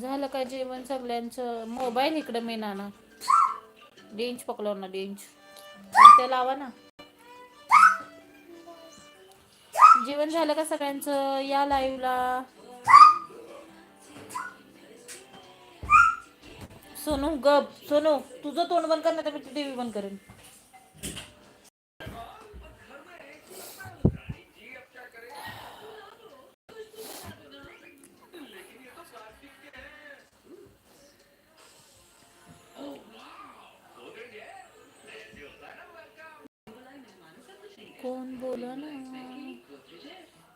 झालं का जेवण सगळ्यांचं? मोबाईल इकडं मी ना डेंच पकडव ना डेंच. ते लावा ना. जेवण झालं का सगळ्यांचं? या लाईव्हला सोनू गप. सोनू तुझं तोंड बंद कर ना तर मी टी व्ही बंद करेन.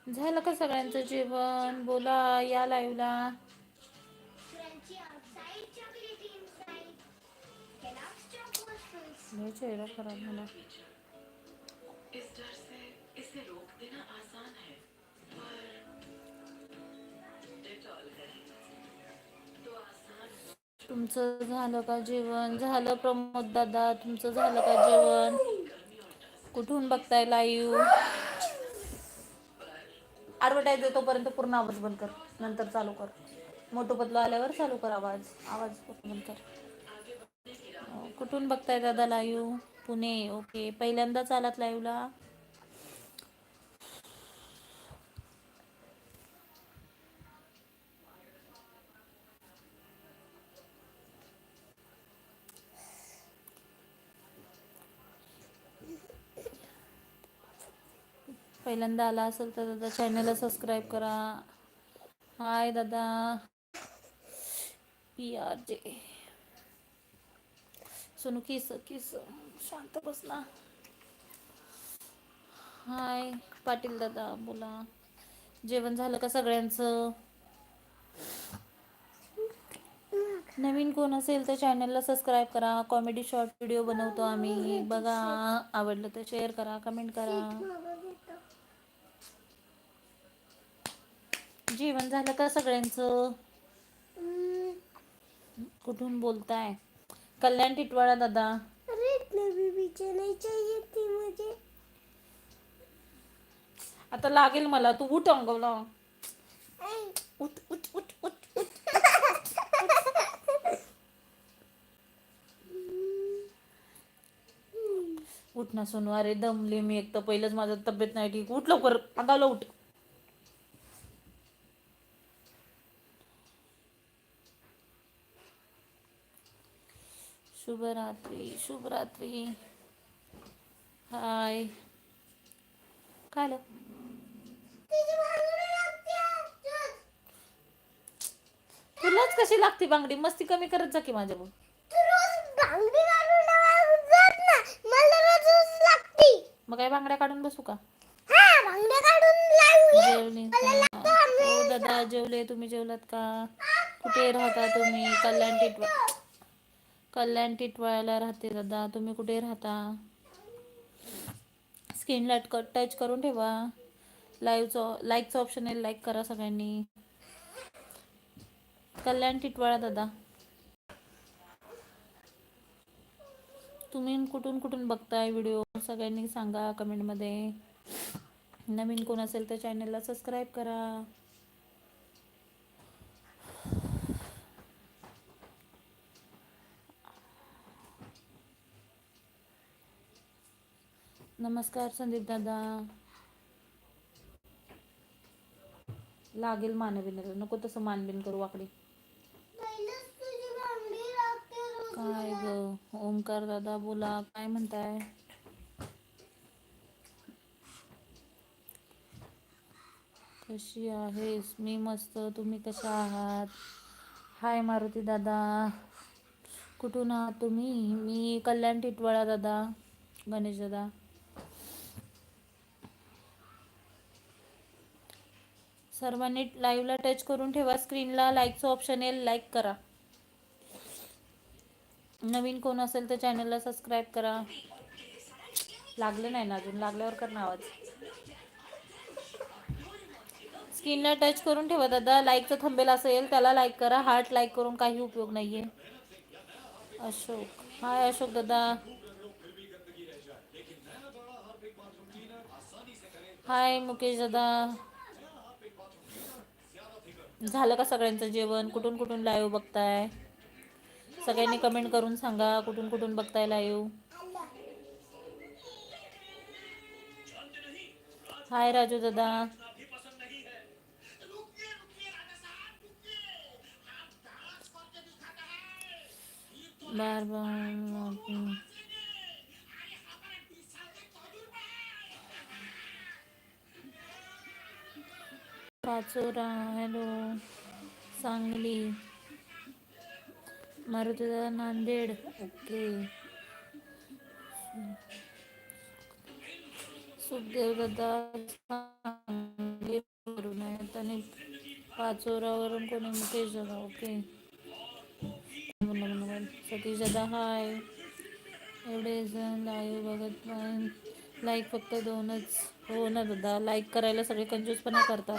झालं. का सगळ्यांचं जेवण? बोला या लाईव्हला चेहरा खराब झाला. तुमचं झालं का जेवण? झालं प्रमोद दादा तुमचं झालं का जेवण? कुठून बघताय लाईव्ह ॲडव्हर्टाईज तोपर्यंत पूर्ण आवाज बंद कर. नंतर चालू कर. मोठं पतलं आल्यावर चालू कर आवाज. आवाज बंद कर. हो. कुठून बघताय दादा लाईव्ह पुणे. ओके पहिल्यांदाच आलात लाईव्हला पहिल्यांदा आला असेल तर दादा चॅनलला सबस्क्राईब करा. हाय दादा. पी आर जे सोनू किस किस. शांत बस ना. हाय पाटील दादा बोला. जेवण झालं का सगळ्यांचं? नवीन कोण असेल तर चॅनलला सबस्क्राईब करा. कॉमेडी शॉर्ट व्हिडिओ बनवतो आम्ही. बघा आवडलं तर शेअर करा कमेंट करा. जेवण झालं का सगळ्यांचं? कुठून बोलताय? कल्याण टिटवाळा दादा. अरे इतना भी पीछे नहीं चाहिए थी मुझे. आता लागेल मला तू उठ अंगवला. उठ उठ उठ उठ उठ. ना सोनू अरे दमले मी एक तर. पहिलंच माझं तब्येत नाही ठीक. उठ लवकर अंगावला उठ. शुभरात्री शुभरात्री. हाय. काय तुलाच कशी लागते बांगडी? मस्ती कमी करत जा की माझ्या मग काय बांगड्या काढून बसू का? जेवले हो दादा जेवले. तुम्ही जेवलात का? कुठे राहता तुम्ही? कल्याण टिटवा कल्याण टिटवाळ्याला राहते दादा. तुम्ही कुठे राहता? स्क्रीनला टच करून ठेवा. लाईव्हचं लाईकचं ऑप्शन आहे लाईक करा सगळ्यांनी. कल्याण टिटवाळा दादा. तुम्ही कुठून कुठून बघताय व्हिडिओ सगळ्यांनी सांगा कमेंटमध्ये नवीन कोण असेल तर चॅनलला सबस्क्राईब करा. नमस्कार संदीप दादा. लागेल मानविनर नको तसं मानबीन करू वाकडे. काय ग? ओमकार दादा बोला काय म्हणताय? कशी आहेस? मी मस्त तुम्ही कशा आहात? हाय मारुती दादा. कुठून आहात तुम्ही? मी कल्याण टिटवाळा दादा गणेश दादा. सर्वांनी लाईव्हला टच करून ठेवा. स्क्रीनला लाईकचं ऑप्शन येईल लाईक करा. नवीन कोण असेल तर चॅनलला सबस्क्राईब करा. लागलं नाही ना अजून? लागल्यावर कर ना आवाज. स्क्रीनला टच करून ठेवा दादा. लाईकचं थंबेल असेल त्याला लाईक करा. हार्ट लाईक करून काही उपयोग नाहीये. अशोक. हाय अशोक दादा. हाय मुकेश दादा. झालं का सगळ्यांचं जेवण? कुठून कुठून लाईव्ह बघताय? सगळ्यांनी कमेंट करून सांगा कुठून कुठून बघताय लाईव्ह हाय राजू दादा. बार बार. Pachora hello Sangli Marutida Nanded okay. Sukhdev दादा सांगलीवरून आहेत आणि पाचोरावरून कोणी मुकेश दादा ओके. सतीश दादा हाय. एवढे जण लाईव्ह बघत लाईक फक्त दोनच. हो ना दादा लाईक करायला सगळे कंजूसपणा करतात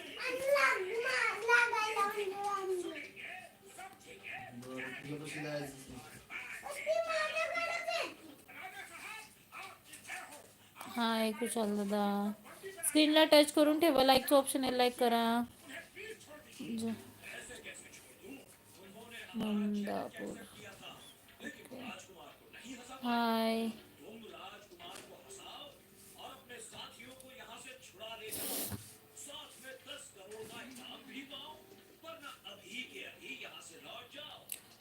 हाय कुशाल दादा. स्क्रीनला टच करून ठेवा लाईकचं ऑप्शन आहे लाईक करा. मंदापूर. हाय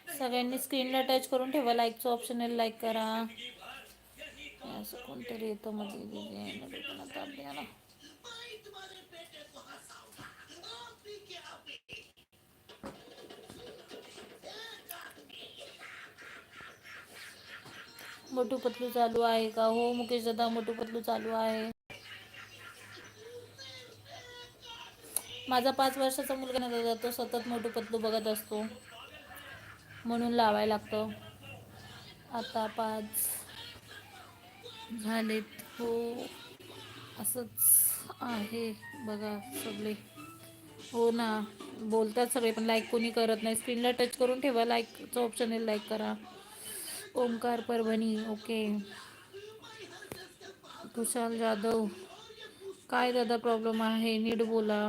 सगळ्यांनी स्क्रीनला टच करून ठेवा लाईकचं ऑप्शन आहे लाईक करा. असं कोणतरी येतं म्हणजे मध्ये दिदी पण आता आपल्याला. पतलू चालू आहे का? हो मुकेश दादा मोठू पतलू चालू आहे. माझा पाच वर्षाचा मुलगा ना दादा तो सतत मोठू पतलू बघत असतो. म्हणून लावायला लागतं. आता पाच झालेत. हो असंच आहे बघा सगळे. हो ना बोलतात सगळे पण लाईक कोणी करत नाही. स्क्रीनला टच करून ठेवा लाईकचं ऑप्शन आहे लाईक करा. ओंकार परभणी ओके कुशाल जाधव. काय दादा प्रॉब्लेम आहे? नीट बोला.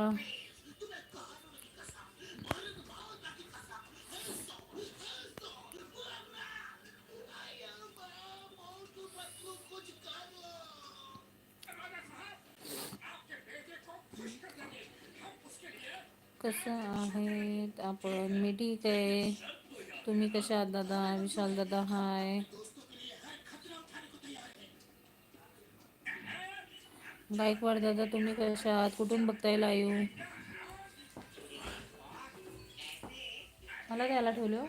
कसं आहेत आपण? मी ठीक आहे. तुम्ही कशा आहात दादा? विशाल दादा हाय गायकवाड दादा तुम्ही कशा आहात? कुठून बघताय लाईव्ह मला द्यायला ठेवलं हो.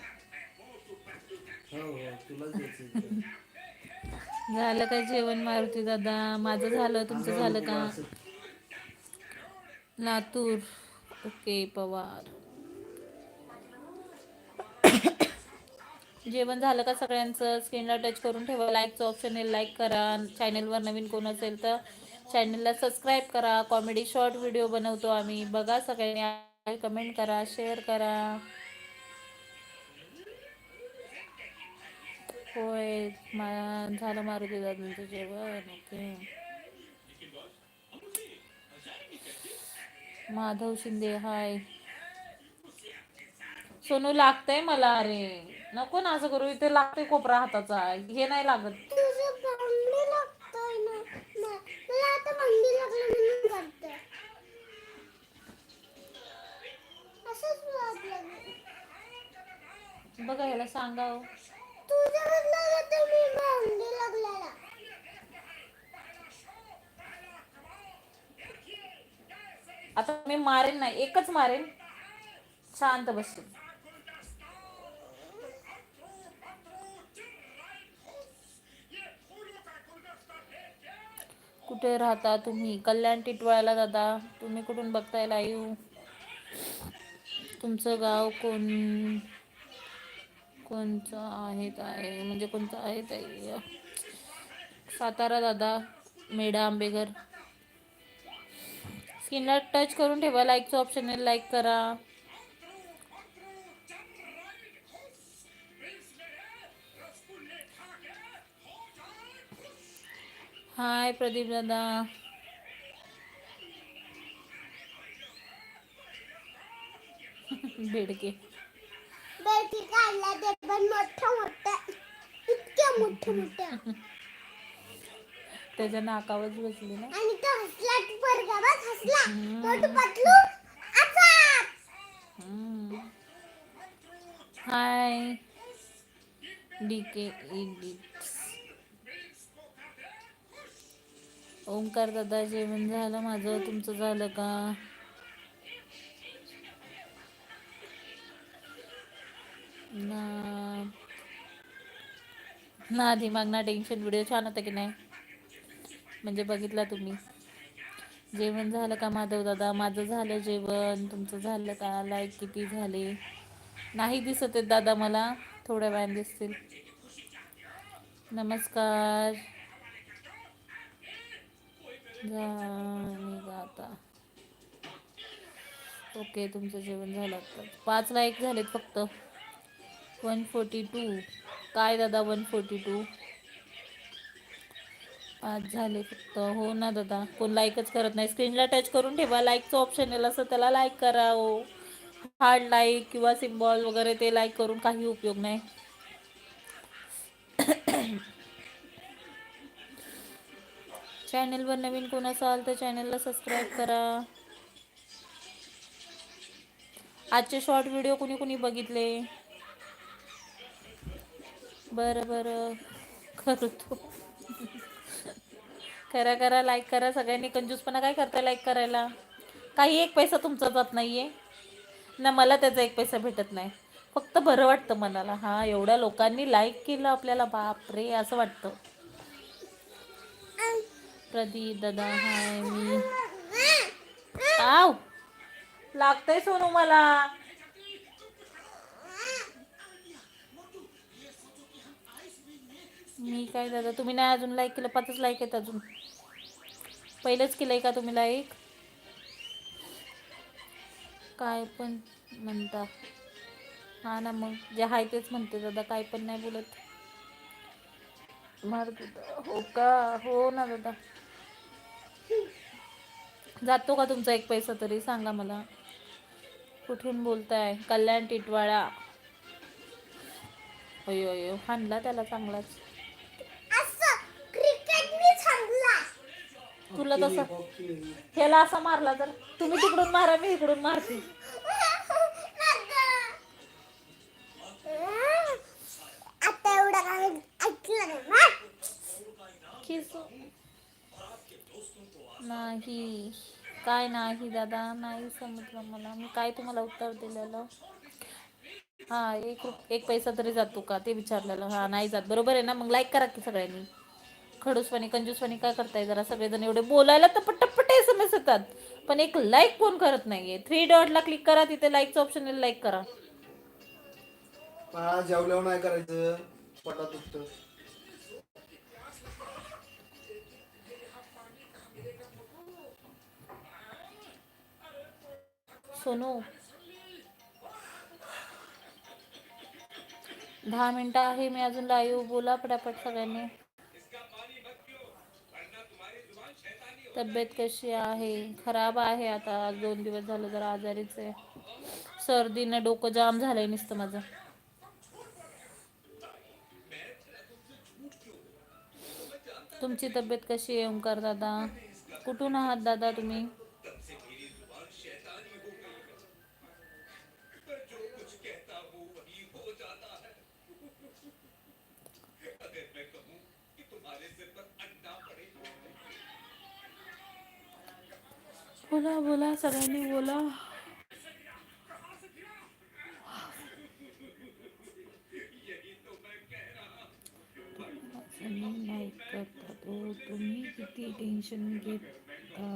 हो इकडे. झालं काय जेवण मारुती दादा? माझं झालं. तुमचं झालं का? लातूर. ओके पवार. जेवण झालं का सगळ्यांचं? स्क्रीनला टच करून ठेवा. लाईकचं ऑप्शन आहे लाईक करा. चॅनेलवर नवीन कोण असेल तर चॅनेलला सबस्क्राईब करा. कॉमेडी शॉर्ट व्हिडिओ बनवतो आम्ही. बघा सगळ्यांनी. कमेंट करा शेअर करा. होय मा झालं मारुती दादांचं जेवण. ओके. माधव शिंदे हाय. सोनू लागतंय मला अरे. नको ना असं करू इथे लागतंय कोपरा हाताचा. हे नाही लागत. तुझं भांडी लागतोय ना ना- मला आता भांडी लागलं म्हणून करते असंच लागलं बघा ह्याला सांगा हो. तुझ्या बदला तर मी भांडी लागलेला आता मी मारेन नाही एकच मारेन. शांत बसेल कुठे राहता तुम्ही? कल्याण टिटवाळ्याला दादा. तुम्ही कुठून बघताय लाईव्ह तुमचं गाव कोण कोणचं आहे आहे म्हणजे कोणतं आहे आहे सातारा दादा मेढा आंबेघर. स्किनला टच करून ठेवा. लाईकचं ऑप्शन आहे लाईक करा. हाय प्रदीप दादा. बेडके बेटी काढला ते पण मोठं मोठं इतक्या मोठं मोठं. त्याच्या नाकावरच बसली ना. आणि तो हसला पोरगा बस हसला. मोठं पतलू असा हम्म. हाय. डी के इडिट्स. ओंकार दादा जेवण झालं माझं? तुमचं झालं का? ना. ना दिमाग ना टेन्शन. व्हिडिओ छान होता की नाही? म्हणजे बघितला तुम्ही. जेवण झालं का माधव दादा? माझं झालं जेवण. तुमचं झालं का? लाईक किती झाले? नाही दिसत आहेत दादा मला. थोड्या वेळाने दिसतील. नमस्कार. आता. ओके तुमचं जेवण झालं आता. पाच लाईक झालेत फक्त. वन फोर्टी टू काय दादा वन फोर्टी टू आज झाले फक्त. हो ना दादा. कोण लाईकच करत नाही. स्क्रीनला टच करून ठेवा. लाईकचं ऑप्शन येईल असं त्याला लाईक करा हो. हार्ड लाईक किंवा सिम्बॉल वगैरे ते लाईक करून काही उपयोग नाही. चॅनलवर नवीन कोण असाल तर चॅनलला सबस्क्राईब करा. आजचे शॉर्ट व्हिडिओ कुणी कुणी बघितले? बरं बरं. करतो करा करा लाईक करा. सगळ्यांनी कंजूसपणा काय करता लाईक करायला? काही एक पैसा तुमचा जात नाही आहे ना मला त्याचा एक पैसा भेटत नाही. फक्त बरं वाटतं मनाला. हा एवढ्या लोकांनी लाईक केलं आपल्याला. बाप रे असं वाटतं. प्रदीप दादा हाय मी. आव! लागतंय सोनू मला. मी काय दादा तुम्ही नाही अजून लाईक केलं? पाचच लाईक आहेत अजून. पहिलेच आहे का तुम्ही लाईक काय पण म्हणता. हा ना मग जे आहे तेच म्हणते दादा काय पण नाही बोलत. मार हो का? हो ना दादा. जातो का तुमचा एक पैसा तरी? सांगा मला. कुठून बोलताय? कल्याण टिटवाळा. अयो अयो हाणला त्याला चांगलाच असं क्रिकेट मी सांगला तुला तसं. ह्याला असा मारला तर तुम्ही तिकडून मारा मी इकडून मारते. नाही काय नाही दादा नाही समजलं मला. मी काय तुम्हाला उत्तर दिलेलं? हा एक एक पैसा तरी जातो का? ते विचारलेलं. हा नाही जात. बरोबर आहे ना? मग लाईक करा की सगळ्यांनी. खडूसवाणी कंजूसवाणी काय करताय जरा सगळेजण एवढे बोलायला तर पटपट एस एम एस येतात. पण एक लाईक कोण करत नाहीये. थ्री डॉटला क्लिक करा तिथे लाईकचं ऑप्शन आहे लाईक करा. जेवल्यावर नाही करायचं. पटा दुखत. सोनू. दहा मिनिटं आहे मी अजून लाईव्ह बोला पटापट सगळ्यांनी. तब्येत कशी आहे? खराब आहे आता. आज दोन दिवस झालं जरा आजारीच आहे. सर्दीनं डोकं जाम झालंय नुसतं माझं. तुमची तब्येत कशी आहे ओंकार दादा? कुठून आहात दादा तुम्ही? बोला बोला सगळ्यांनी बोला. नाही करता. तो तुम्ही किती टेन्शन घेता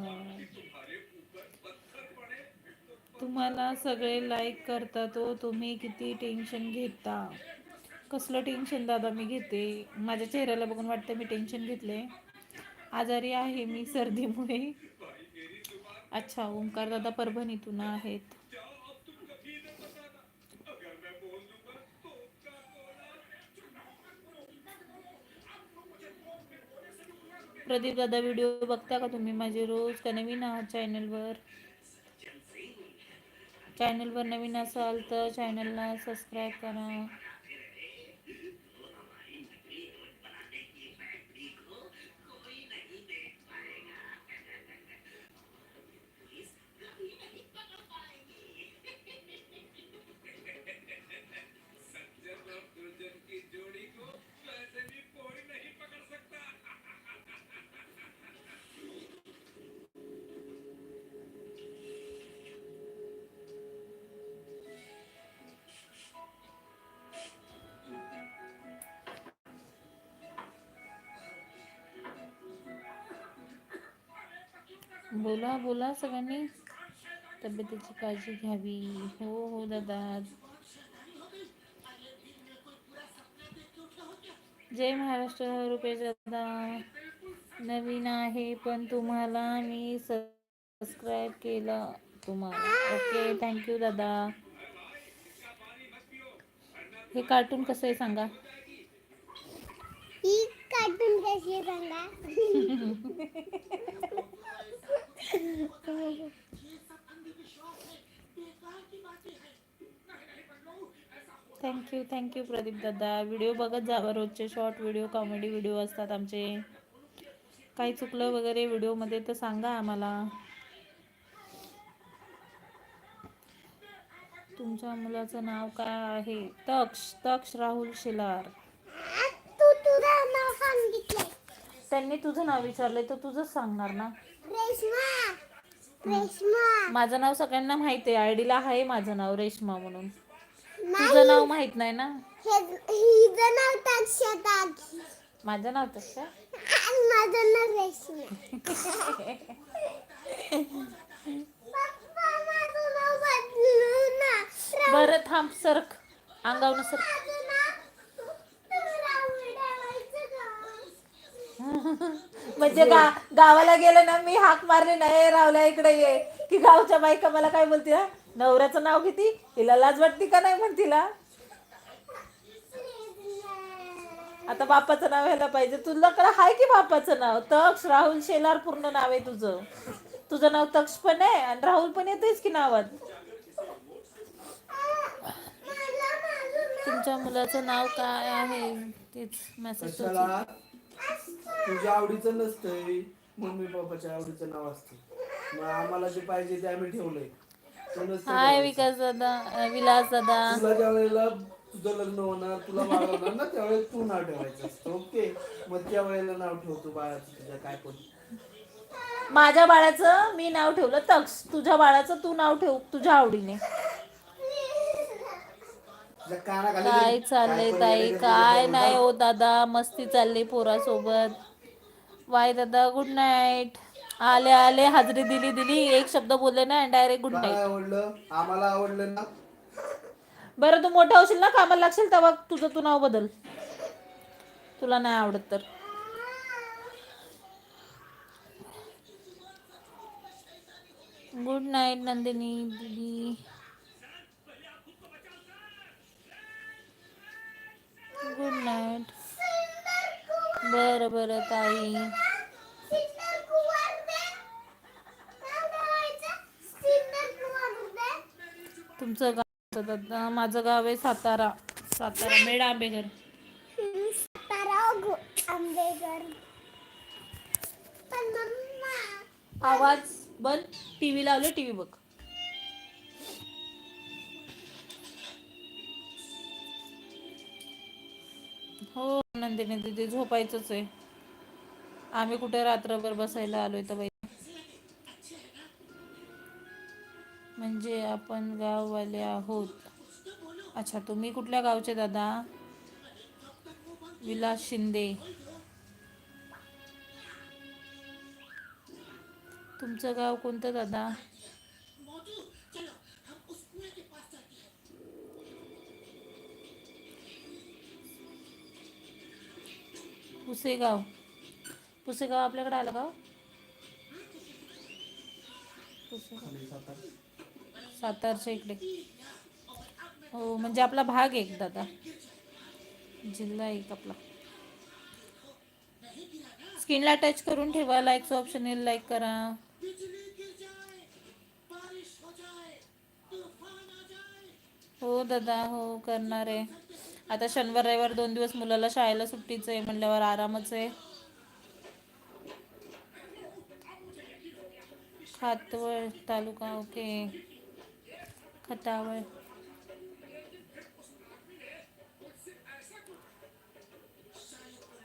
तुम्हाला सगळे लाईक करता तो तुम्ही किती टेन्शन घेता. कसलं टेन्शन दादा? मी घेते. माझ्या चेहऱ्याला बघून वाटतं मी टेन्शन घेतले आजारी आहे मी सर्दीमुळे. अच्छा ओंकार दादा परभणीतून आहेत. प्रदीप दादा व्हिडिओ बघता का तुम्ही? माझे रोज का नवीन आहात चॅनलवर? चॅनलवर नवीन असाल तर चॅनलला सबस्क्राईब करा. बोला बोला सगळ्यांनी. तब्येतीची काळजी घ्यावी. हो हो दादा. जय महाराष्ट्र रुपेश दादा. नवीन आहे पण तुम्हाला मी सबस्क्राईब केलं तुम्हाला. ओके थँक्यू दादा. हे कार्टून कसं आहे सांगा? ही कार्टून कशी आहे सांगा? थँक्यू थँक्यू प्रदीप दादा. व्हिडिओ बघत जावा रोजचे शॉर्ट व्हिडिओ कॉमेडी व्हिडिओ असतात आमचे. काही चुकलं वगैरे व्हिडिओमध्ये तर सांगा आम्हाला. तुमच्या मुलाचं नाव काय आहे? तक्ष तक्ष राहुल शिलार. तू तुझं नाव सांगितलंय. त्यांनी तुझं नाव विचारलंय तर तुझंच सांगणार ना. माझं नाव सगळ्यांना माहिती आहे. आयडीला आहे माझं नाव रेश्मा म्हणून. तुझं नाव माहीत नाही ना? हे माझं नाव तसं माझं नाव रेश्मा. बरं थांब सरक. अंगावनं सरक. म्हणजे गा गावाला गेलं ना मी हाक मारली नाही रावल्या इकडे ये. की गावच्या बायका मला काय बोलते हा? नवऱ्याचं नाव किती तिला लाज वाटते का नाही? म्हण तिला आता बापाचं नाव घ्यायला पाहिजे. तुझ्याकडे आहे की बापाचं नाव? तक्ष राहुल शेलार पूर्ण नाव आहे तुझं. तुझं नाव तक्ष पण आहे आणि राहुल पण येतेच की नावात? तुमच्या मुलाचं नाव काय आहे? तेच मेसेज तुझ्या आवडीचं नसतंय. मम्मी पप्पाच्या आवडीचं नाव असतं. मग आम्हाला जे पाहिजे ते आम्ही ठेवलंय. हाय. विकास दादा विलास दादा. तुला ज्या वेळेला तुझं लग्न होणार तुला बाळ होणार ना त्यावेळेस तू नाव ठेवायचं असतं. ओके? मग त्या वेळेला नाव ठेवतो बाळाचं तुझ्या काय पण. माझ्या बाळाचं मी नाव ठेवलं तक्ष. तुझ्या बाळाचं तू नाव ठेव तुझ्या आवडीने. काय चाललंय ताई? काय नाही. हो दादा मस्ती चालली पोरासोबत. वाय दादा गुड नाईट आले आले हाजरी दिली दिली. एक शब्द बोलले ना डायरेक्ट गुड नाईट आवडलं? आम्हाला आवडलं ना. बरं तू मोठा होशील ना कामाला लागशील तेव्हा तुझं तू नाव बदल. तुला नाही आवडत तर. गुड नाईट नंदिनी दीदी. Good night. बरं बरं ताई. तुमचं गाव दादा? माझं गाव आहे सातारा. सातारा मेड आंबेघर. आंबेडकर आवाज बंद टीव्ही लावले टीव्ही बघ. हो नंदिनी दिदी झोपायचंच आहे. आम्ही कुठे रात्रभर बसायला आलोय तर बाई. म्हणजे आपण गाववाले आहोत. अच्छा तुम्ही कुठल्या गावचे दादा? विलास शिंदे. तुमचं गाव कोणतं दादा? पुसेगाव पुसेगाव आपल्याकडे आलं का सातारच्या इकडे हो म्हणजे आपला भाग एक, दादा. जिल्हा एक आपला. स्किनला टच करून ठेवा. लाईकचं ऑप्शन येईल लाईक करा. हो, दादा, हो, करणार आहे. आता शनिवार रविवार दोन दिवस मुलाला शाळेला सुट्टीच आहे म्हणल्यावर आरामच आहे. खातवळ तालुका ओके. खतावळ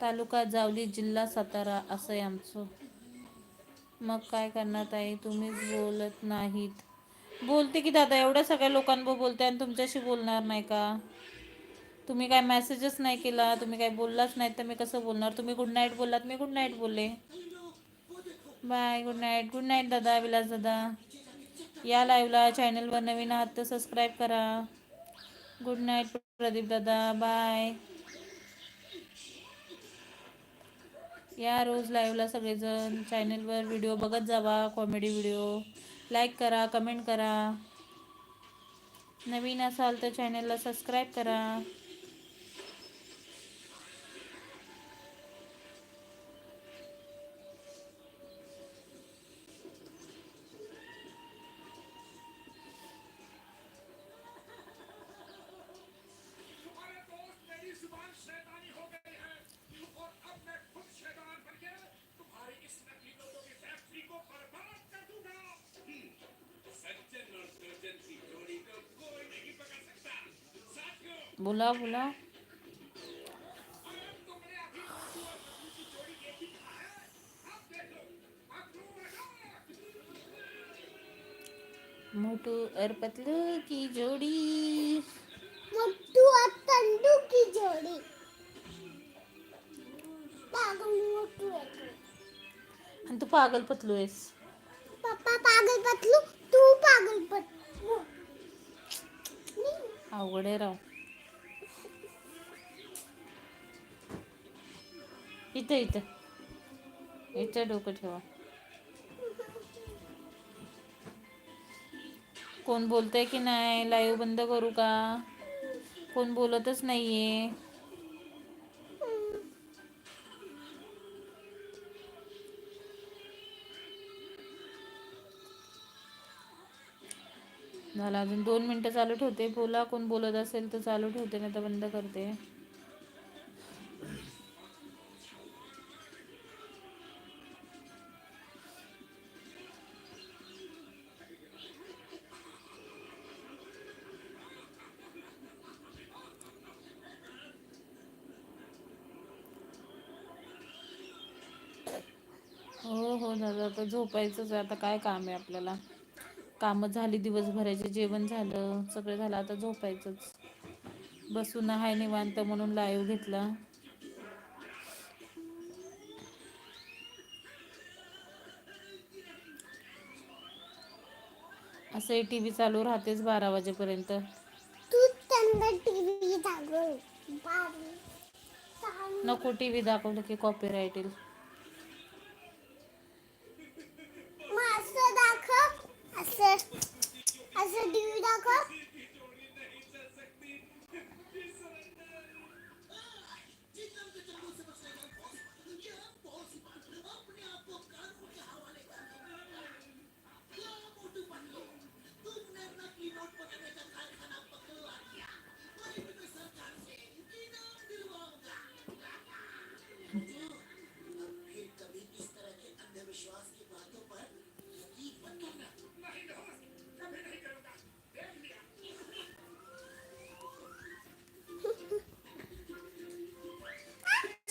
तालुका जावली जिल्हा सातारा असं आहे आमचं. मग काय करणार ताई? तुम्हीच बोलत नाहीत. बोलते की दादा एवढ्या सगळ्या लोकांबरोबर बोलते आणि तुमच्याशी बोलणार नाही का? तुम्ही काय मेसेजच नाही केला तुम्ही काय बोललाच नाही तर मी कसं बोलणार? तुम्ही गुड नाईट बोललात मी गुड नाईट बोलले. Bye good night good night दादा विलास दादा. या लाईव्हला चॅनलवर नवीन आहात तर सबस्क्राईब करा. गुड नाईट प्रदीप दादा. बाय या रोज लाईव्हला सगळेजण चॅनलवर व्हिडिओ बघत जावा कॉमेडी व्हिडिओ लाईक करा कमेंट करा. नवीन असाल तर चॅनलला सबस्क्राईब करा. बोला बोला। मोटू और पतलू की जोड़ी। मोठू और तंडू की जोड़ी। पागल मोठू आहे तू. तू पागल पतलू आहेस पप्पा पागल पतलू तू पागल पतलू। आहे राव। इथं इथं. इथं डोकं ठेवा. कोण बोलतंय की नाही? लाईव्ह बंद करू का? कोण बोलतच नाहीये. झालं अजून दोन मिनटं चालू ठेवते. बोला कोण बोलत असेल तर चालू ठेवते नाही तर बंद करते. हो दादा आता झोपायचंच आहे. आता काय काम आहे आपल्याला? कामं झाली दिवसभराचे जेवण झालं सगळं झालं. आता झोपायचंच. बसून हाय निवांत म्हणून लाईव्ह घेतला. असं टी व्ही चालू राहतेच बारा वाजेपर्यंत. नको टी व्ही दाखवलं की कॉपीराईट येईल.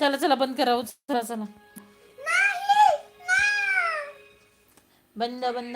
चला चला बंद करा चला. चला बंद बंद.